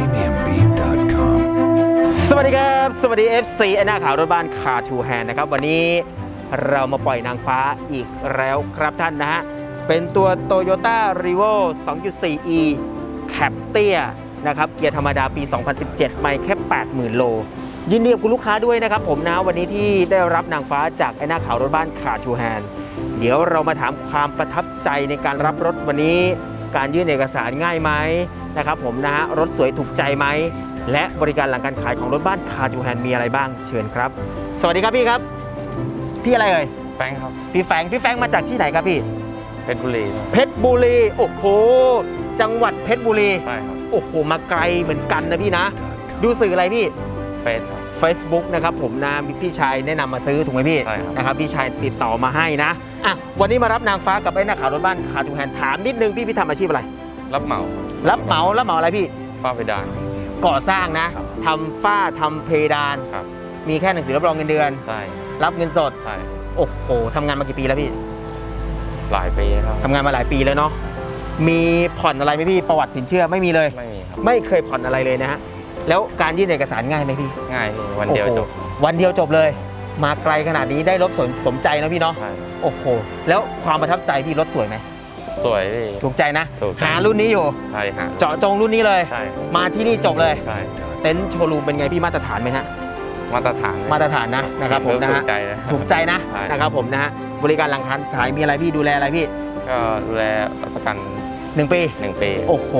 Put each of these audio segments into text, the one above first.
premiumbeat.com. สวัสดีครับ สวัสดี FC ไอหน้าขาวรถบ้านคาทูแฮนนะครับ วันนี้เรามาปล่อยนางฟ้าอีกแล้วครับท่านนะฮะ เป็นตัว Toyota r e v o 2.4e แคปเตียนะครับ เกียร์ธรรมดาปี 2017 ไม่แค่ 80,000 โล ยินดีกับคุณลูกค้าด้วยนะครับผมนะ วันนี้ที่ได้รับนางฟ้าจากไอหน้าขาวรถบ้านคาทูแฮนเดี๋ยวเรามาถามความประทับใจในการรับรถวันนี้ การยื่นเอกสารง่ายไหมนะครับผมนะฮะรถสวยถูกใจไหม และบริการหลังการขายของรถบ้านคาจูแฮนมีอะไรบ้างเชิญครับ สวัสดีครับพี่ครับ พี่อะไรเอ่ยแฟงครับพี่แฟงพี่แฟงมาจากที่ไหนครับพี่ เพชรบุรีครับเพชรบุรีโอ้โหจังหวัดเพชรบุรีใช่ครับโอ้โหมาไกลเหมือนกันนะพี่นะ ดูสื่ออะไรพี่ เฟสครับ Facebook นะครับผมนะมีพี่ชายแนะนำมาซื้อถูกไหมพี่ใช่ครับ นะครับพี่ชายติดต่อมาให้นะอะวันนี้มารับนางฟ้ากับไอ้นักข่าวรถบ้านคาจูแฮนถามนิดนึงพี่พี่ทำอาชีพอะไร รับเหมารับเหมารับเหมาอะไรพี่ฝ้าเพดาน ก่อสร้างนะครับ ทำฝ้าทำเพดาน ครับ มีแค่หนังสือรับรองเงินเดือน ใช่รับเงินสด ใช่โอ้โหทำงานมากี่ปีแล้วพี่หลายปีครับ ทำงานมาหลายปีแล้วเนาะมีผ่อนอะไรไหมพี่ประวัติสินเชื่อไม่มีเลย ไม่มีครับ ไม่เคยผ่อนอะไรเลยนะฮะ แล้วการยื่นเอกสารง่ายไหมพี่ง่ายพี่วันเดียวโอ้โหจบวันเดียวจบเลย มาไกลขนาดนี้ได้รถสมสมใจนะพี่เนาะใช่โอ้โหแล้วความประทับใจพี่รถสวยไหมสวยพี่ ถูกใจนะ ถูกใจ หารุ่นนี้อยู่ ใช่หาเจาะจงรุ่นนี้เลย ใช่มาที่นี่จบเลยใช่เต็นท์โชว์รูมเป็นไงพี่มาตรฐานไหมฮะมาตรฐานมาตรฐานนะนะครับผมนะถูฮะกใจเลยถูกใจนะใช่ นะครับผมนะฮะบริการหลังการขายมีอะไรพี่ดูแลอะไรพี่ ก็ดูแลรับประกัน หนึ่งปี หนึ่งปีโอ้โห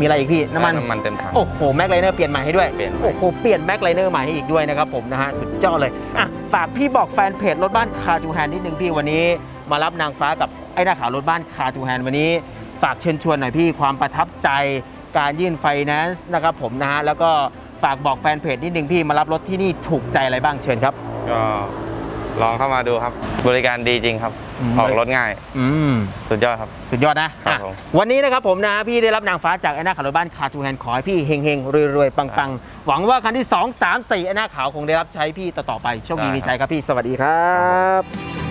มีอะไรอีกพี่ น้ำมันน้ำมันเต็มถัง โอ้โห แม็กไลเนอร์เปลี่ยนใหม่ให้ด้วย เปลี่ยนใหม่ โอ้โห เปลี่ยนแม็กไลเนอร์ใหม่ให้อีกด้วยนะครับผมนะฮะ สุดยอดเลย อะ ฝากพี่บอกแฟนเพจรถบ้านคาจูแฮนนิดนึงพี่วันนี้ มารับนางฟ้ากับไอ้หน้าขาวรถบ้านคาจูแฮนวันนี้ ฝากเชิญชวนหน่อยพี่ความประทับใจการยื่นไฟแนนซ์นะครับผมนะฮะ แล้วก็ฝากบอกแฟนเพจนิดนึงพี่มารับรถที่นี่ถูกใจอะไรบ้างเชิญครับ ก็ลองเข้ามาดูครับ บริการดีจริงครับอื มออกรถง่าย อืม สุดยอดครับ สุดยอดนะครับอะผม วันนี้นะครับผมนะพี่ได้รับนางฟ้าจากไอ้หน้าขาวรถบ้านคาทูแฮนขอให้พี่เฮงเฮงรวยๆ ปังๆ หวังว่าคันที่ 2 3 4ไอ้หน้าขาวคงได้รับใช้พี่ต่อๆไปโชคดีได้มีชัยครับพี่สวัสดีครับ